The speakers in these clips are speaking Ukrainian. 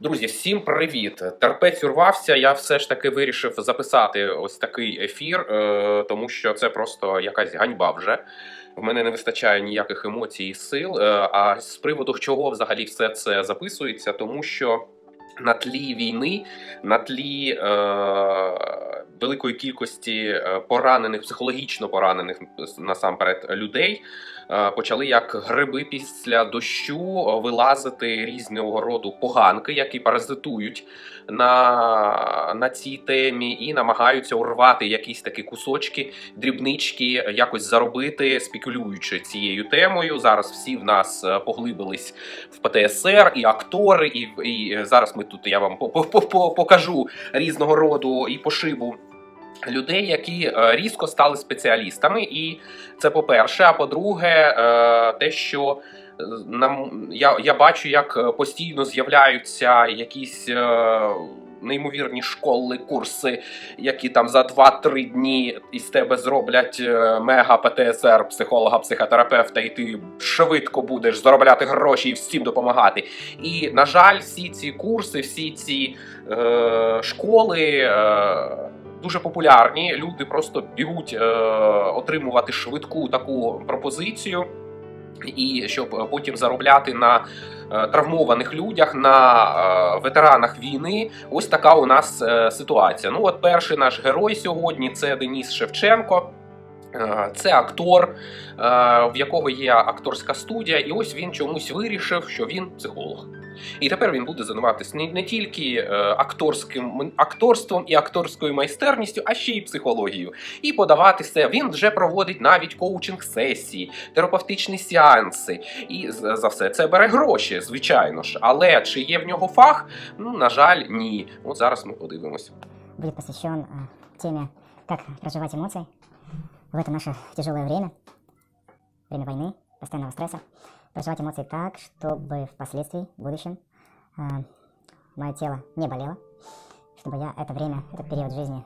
Друзі, всім привіт! Терпець урвався. Я все ж таки вирішив записати ось такий ефір, е, тому що це просто якась ганьба вже. В мене не вистачає ніяких емоцій і сил. Е, А з приводу чого взагалі все це записується, тому що на тлі війни, на тлі е, великої кількості е, поранених, психологічно поранених насамперед людей. Е, Почали як гриби після дощу е, вилазити різного роду поганки, які паразитують на, на цій темі, і намагаються урвати якісь такі кусочки, дрібнички, якось заробити, спекулюючи цією темою. Зараз всі в нас е, поглибились в ПТСР, і актори, і, і зараз ми тут я вам по- по- по- покажу різного роду і пошибу. Людей, які е, різко стали спеціалістами, і це по-перше. А по-друге, е, те, що е, нам я, я бачу, як постійно з'являються якісь неймовірні школи, курси, які там за 2-3 дні із тебе зроблять мега ПТСР, психолога, психотерапевта, і ти швидко будеш заробляти гроші і всім допомагати. І на жаль, всі ці курси, всі ці е, школи. Е, Дуже популярні. Люди просто бігуть е, отримувати швидку таку пропозицію, і щоб потім заробляти на е, травмованих людях, на е, ветеранах війни. Ось така у нас е, ситуація. Ну, от перший наш герой сьогодні це Деніс Шевченко. Це актор, в якого є акторська студія, і ось він чомусь вирішив, що він психолог. І тепер він буде займатися не, не тільки е, акторським акторством і акторською майстерністю, а ще й психологією. І подаватися. Він вже проводить навіть коучинг сесії, терапевтичні сеанси. І за за все це бере гроші, звичайно ж. Але чи є в нього фах? Ну, на жаль, ні. От зараз ми подивимось. будет посвящен э, теме, как проживать эмоции в это наше тяжелое время, время войны, постоянного стресса, Проживать эмоции так, чтобы впоследствии, в будущем, э, мое тело не болело, чтобы я это время, этот период жизни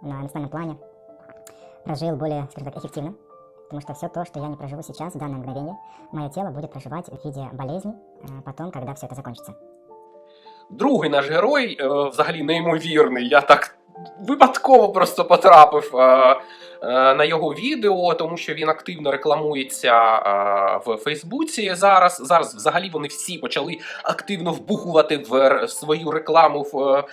на эмоциональном плане прожил более, скажем так, эффективно, потому что все то, что я не проживу сейчас, в данное мгновение, мое тело будет проживать в виде болезни э, потом, когда все это закончится. Другий наш герой, е, взагалі неймовірний. Я так випадково просто потрапив е, е, на його відео, тому що він активно рекламується е, в Фейсбуці. Зараз зараз взагалі вони всі почали активно вбухувати в свою рекламу в,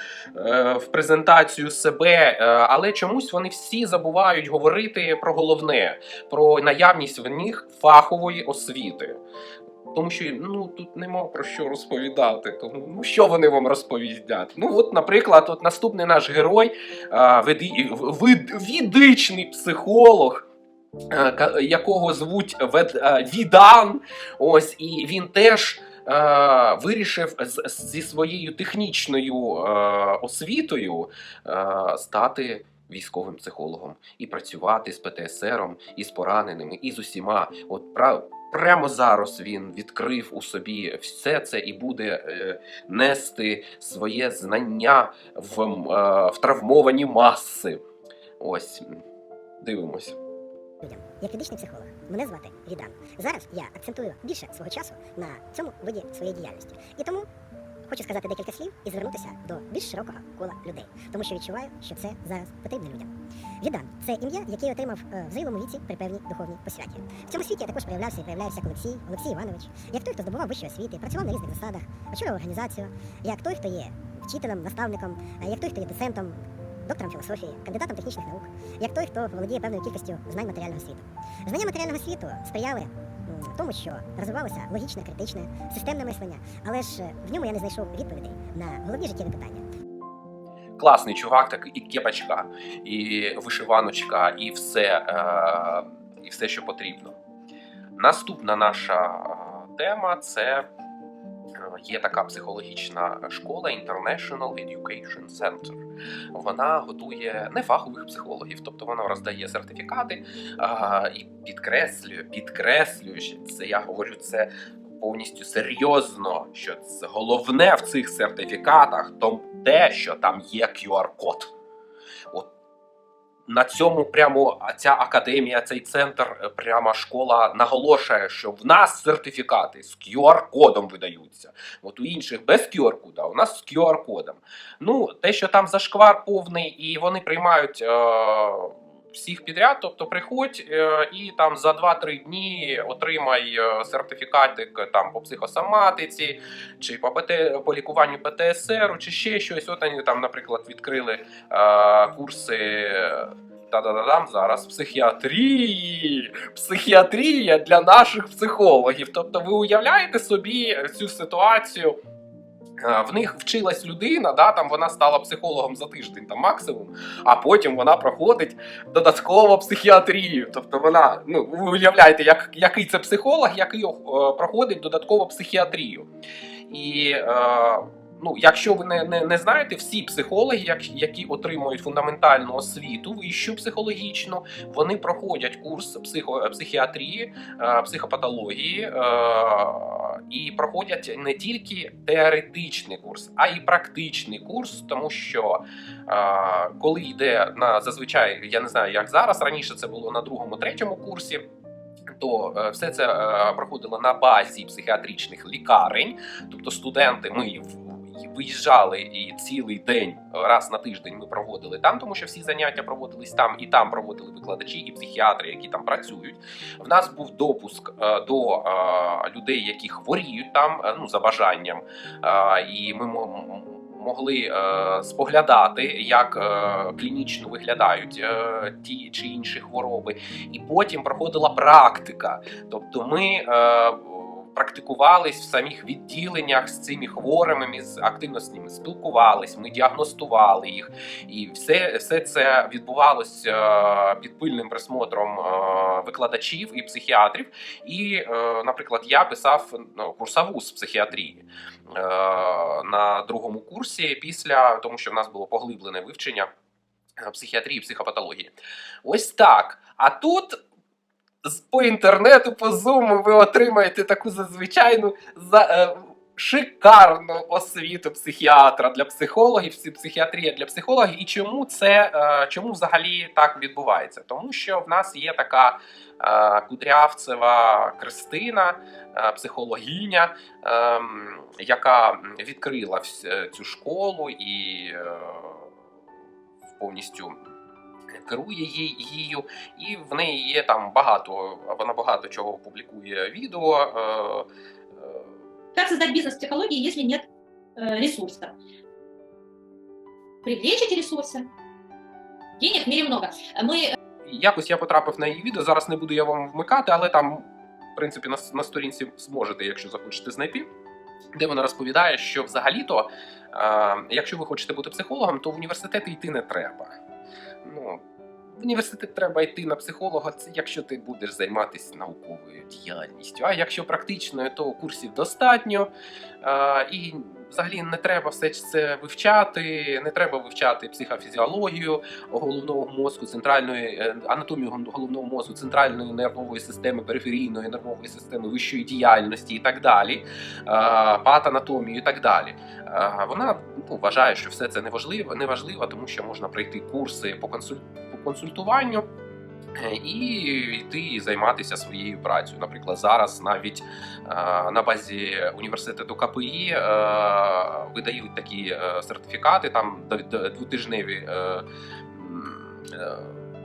в презентацію себе, але чомусь вони всі забувають говорити про головне, про наявність в них фахової освіти. Тому що ну тут нема про що розповідати. Тому ну що вони вам розповідять? Ну, от, наприклад, от наступний наш герой, а, веди, вид, відичний психолог. Якого звуть Вед, Відан, ось і він теж вирішив зі своєю технічною освітою стати військовим психологом і працювати з ПТСРом, і з пораненими, і з усіма. От пра, прямо зараз він відкрив у собі все це і буде е, нести своє знання в, е, в травмовані маси. Ось дивимось. людям. Я медичний психолог, мене звати Відан. Зараз я акцентую більше свого часу на цьому виді своєї діяльності. І тому хочу сказати декілька слів і звернутися до більш широкого кола людей, тому що відчуваю, що це зараз потрібно людям. Відан це ім'я, яке отримав е, в зрілому віці при певній духовній посвяті. В цьому світі я також проявлявся і проявляюся як Олексій, Олексій Іванович, як той, хто здобував вищі освіти, працював на різних засадах, очолював організацію, як той, хто є вчителем, наставником, е, як той, хто є доцентом, доктором філософії, кандидатом технічних наук, як той, хто володіє певною кількістю знань матеріального світу. Знання матеріального світу сприяли м, тому, що розвивалося логічне, критичне, системне мислення, але ж е, в ньому я не знайшов відповідей на головні життєві питання. Класний чувак, так і кепочка, і вишиваночка, і все, е, і все, що потрібно. Наступна наша е, тема це є така психологічна школа International Education Center. Вона готує нефахових психологів, тобто вона роздає сертифікати а, і підкреслює, що це я говорю це повністю серйозно. Що це головне в цих сертифікатах то те, що там є QR-код. От на цьому прямо ця академія, цей центр, е, прямо школа наголошує, що в нас сертифікати з QR-кодом видаються. От у інших без QR-кода, у нас з QR-кодом. Ну, те, що там зашквар повний, і вони приймають. Е- Всіх підряд, тобто приходь е, і там за 2-3 дні отримай е, сертифікатик там по психосоматиці, чи по ПТ, по лікуванню ПТСР, чи ще щось. От вони там, наприклад, відкрили е, курси. Та-да-да-дам зараз психіатрії, психіатрія для наших психологів. Тобто, ви уявляєте собі цю ситуацію? Е, В них вчилась людина, да, там вона стала психологом за тиждень, там максимум, а потім вона проходить додатково психіатрію. Тобто вона, ну ви уявляєте, як, який це психолог, який е, проходить додатково психіатрію. І е, ну, якщо ви не, не, не знаєте, всі психологи, як, які отримують фундаментальну освіту, вищу психологічну, вони проходять курс психо, психіатрії, е, психопатології е, і проходять не тільки теоретичний курс, а й практичний курс, тому що е, коли йде на зазвичай, я не знаю, як зараз раніше це було на другому, третьому курсі. То все це проходило на базі психіатричних лікарень, тобто студенти ми виїжджали і цілий день раз на тиждень ми проводили там, тому що всі заняття проводились там, і там проводили викладачі і психіатри, які там працюють. В нас був допуск е, до е, людей, які хворіють там, е, ну за бажанням, і ми мо- могли е, споглядати, як е, клінічно виглядають е, ті чи інші хвороби, і потім проходила практика. Тобто, ми е, практикувались в самих відділеннях з цими хворими, ми активно з ними спілкувались, ми діагностували їх, і все, все це відбувалось е, під пильним присмотром е, викладачів і психіатрів. І, е, наприклад, я писав ну, курсову з психіатрії на другому курсі, після тому, що в нас було поглиблене вивчення психіатрії і психопатології. Ось так. А тут. По інтернету, по зуму ви отримаєте таку зазвичайну за, е, шикарну освіту психіатра для психологів, психіатрія для психологів. І чому це е, чому взагалі так відбувається? Тому що в нас є така е, Кудрявцева Кристина, психологиня, ем, яка відкрила цю школу і повністю керує їй- її, і в неї є там багато, вона багато чого публікує відео. Е, е, Как создать бизнес в психологии, если нет э, ресурса? Привлечь эти ресурсы. Денег в мире много. Мы Якось я потрапив на її відео. Зараз не буду я вам вмикати, але там, в принципі, на, на сторінці зможете, якщо захочете знайти, де вона розповідає, що взагалі-то, е, якщо ви хочете бути психологом, то в університети йти не треба. Ну, в університет треба йти на психолога, якщо ти будеш займатися науковою діяльністю. А якщо практичною, то курсів достатньо. А, і взагалі не треба все це вивчати, не треба вивчати психофізіологію головного мозку, центральної е, анатомію головного мозку, центральної нервової системи, периферійної нервової системи, вищої діяльності і так далі, е, патанатомію і так далі. Е, Вона ну, вважає, що все це неважливо, неважливо, тому що можна пройти курси по, консуль... по консультуванню. Е, І йти і займатися своєю працею. Наприклад, зараз навіть е, на базі університету КПІ е, видають такі сертифікати, там двотижневі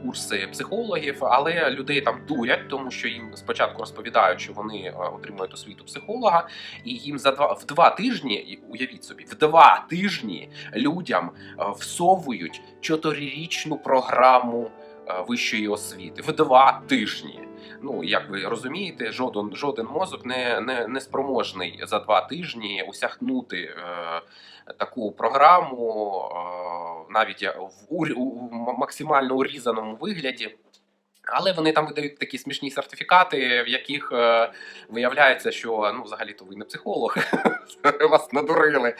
курси психологів, але людей там дурять, тому що їм спочатку розповідають, що вони отримують освіту психолога, і їм за два в два тижні, уявіть собі, в два тижні людям всовують чотирирічну програму вищої освіти в два тижні. Ну, як ви розумієте, жоден, жоден мозок не, не, не спроможний за два тижні осягнути е, таку програму, е, навіть в у, у максимально урізаному вигляді. Але вони там видають такі смішні сертифікати, в яких е, виявляється, що ну, взагалі-то ви не психолог, вас надурили.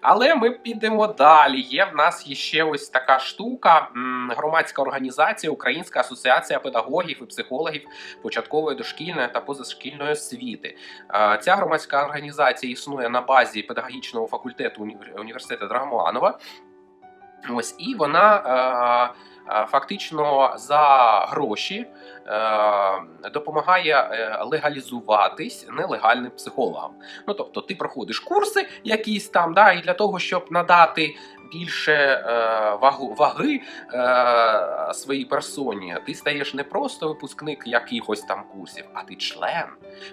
Але ми підемо далі. Є в нас ще ось така штука: громадська організація Українська асоціація педагогів і психологів початкової дошкільної та позашкільної освіти. Е, Ця громадська організація існує на базі педагогічного факультету уні- університету Драгоманова. Ось і вона. е, фактично за гроші е, допомагає е, легалізуватись нелегальним психологам. Ну тобто, ти проходиш курси якісь там, да, і для того, щоб надати більше е, вагу, ваги е, своїй персоні, ти стаєш не просто випускник якихось там курсів, а ти член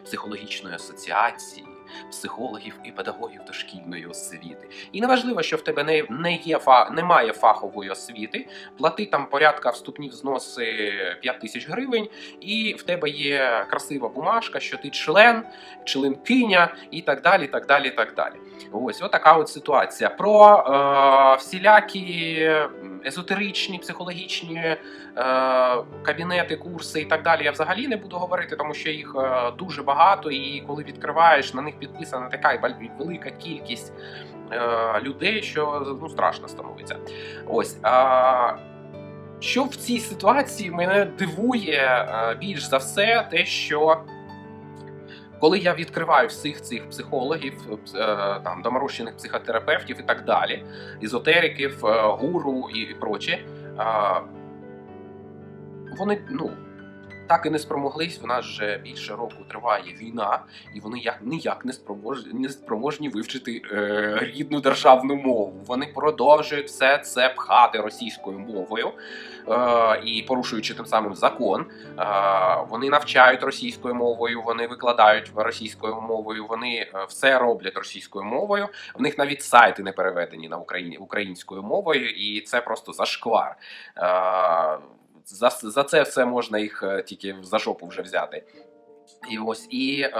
психологічної асоціації. Психологів і педагогів дошкільної освіти. І неважливо, що в тебе не, не є фа, немає фахової освіти, плати там порядка вступні взноси 5 тисяч гривень, і в тебе є красива бумажка, що ти член, членкиня і так далі. так далі, так далі. Ось отака от ситуація. Про е, всілякі езотеричні, психологічні е, кабінети, курси і так далі. Я взагалі не буду говорити, тому що їх е, дуже багато, і коли відкриваєш, на них підписана така велика кількість е, людей, що ну, страшно становиться. Ось. Що в цій ситуації мене дивує більш за все, те, що коли я відкриваю всіх цих психологів, е, там доморощених психотерапевтів і так далі, езотериків, е, гуру і, прочі, е, вони ну. Так і не спромоглись. В нас вже більше року триває війна, і вони як ніяк не спроможні, не спроможні вивчити е, рідну державну мову. Вони продовжують все це пхати російською мовою е, і порушуючи тим самим закон. Е, вони навчають російською мовою, вони викладають російською мовою, вони е, все роблять російською мовою. В них навіть сайти не переведені на Україні українською мовою, і це просто зашквар. Е, за, за це все можна їх е, тільки за жопу вже взяти. І ось і. Е,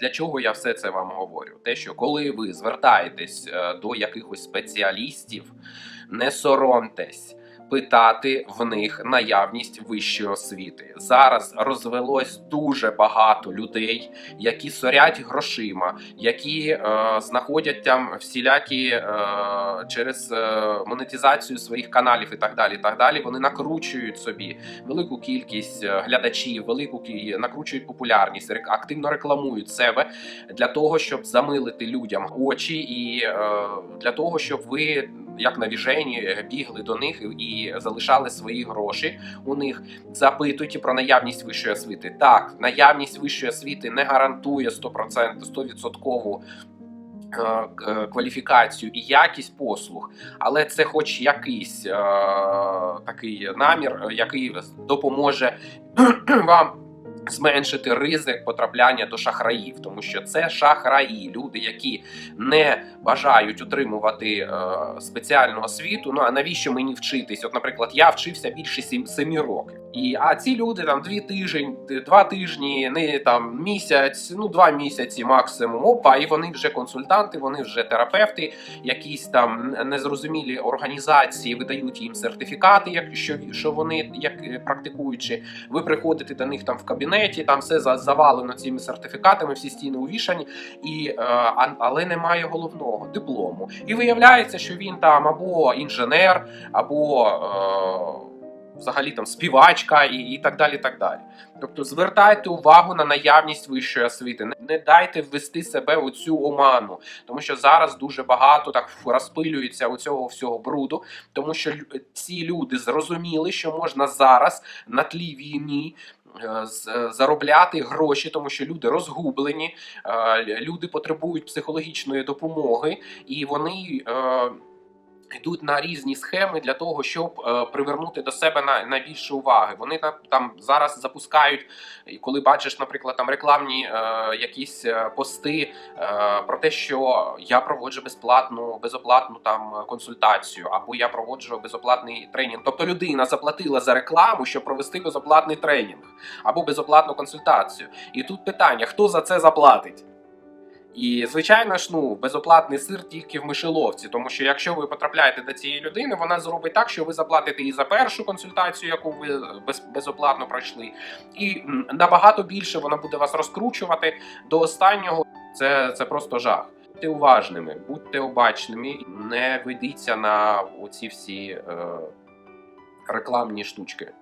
для чого я все це вам говорю? Те, що коли ви звертаєтесь е, до якихось спеціалістів, не соромтесь питати в них наявність вищої освіти. Зараз розвелось дуже багато людей, які сорять грошима, які е, знаходять там всілякі е, через е, монетизацію своїх каналів і так далі. Так далі. Вони накручують собі велику кількість е, глядачів, велику накручують популярність, активно рекламують себе для того, щоб замилити людям очі, і е, для того, щоб ви. Як навіжені бігли до них і залишали свої гроші у них, запитуйте про наявність вищої освіти. Так, наявність вищої освіти не гарантує 100%, 100% е, кваліфікацію і якість послуг, але це хоч якийсь е, такий намір, е, який допоможе вам зменшити ризик потрапляння до шахраїв, тому що це шахраї, люди, які не бажають отримувати е, спеціальну освіту. Ну а навіщо мені вчитись? От, наприклад, я вчився більше сім, семи років. І а ці люди там дві тижні, два тижні, не там місяць, ну два місяці максимум. Опа, і вони вже консультанти, вони вже терапевти, якісь там незрозумілі організації видають їм сертифікати, якщо що вони як е, практикуючи. Ви приходите до них там в кабінеті, там все завалено цими сертифікатами, всі стіни увішані, і е, але немає головного диплому. І виявляється, що він там або інженер, або е, взагалі там співачка і, і так далі. так далі. Тобто звертайте увагу на наявність вищої освіти. Не, не дайте ввести себе у цю оману, тому що зараз дуже багато так розпилюється у цього всього бруду, тому що ці люди зрозуміли, що можна зараз на тлі війни. е, е, Заробляти гроші, тому що люди розгублені, е, люди потребують психологічної допомоги, і вони йдуть на різні схеми для того, щоб е, привернути до себе на, на більше уваги. Вони там, там зараз запускають, і коли бачиш, наприклад, там рекламні е, якісь е, пости е, про те, що я проводжу безплатну, безоплатну там консультацію, або я проводжу безоплатний тренінг. Тобто людина заплатила за рекламу, щоб провести безоплатний тренінг або безоплатну консультацію. І тут питання: хто за це заплатить? І звичайно ж, ну безоплатний сир тільки в мишеловці, тому що якщо ви потрапляєте до цієї людини, вона зробить так, що ви заплатите і за першу консультацію, яку ви без, безоплатно пройшли, і набагато більше вона буде вас розкручувати до останнього. Це, це просто жах. Будьте уважними, будьте обачними, не ведіться на оці всі е, рекламні штучки.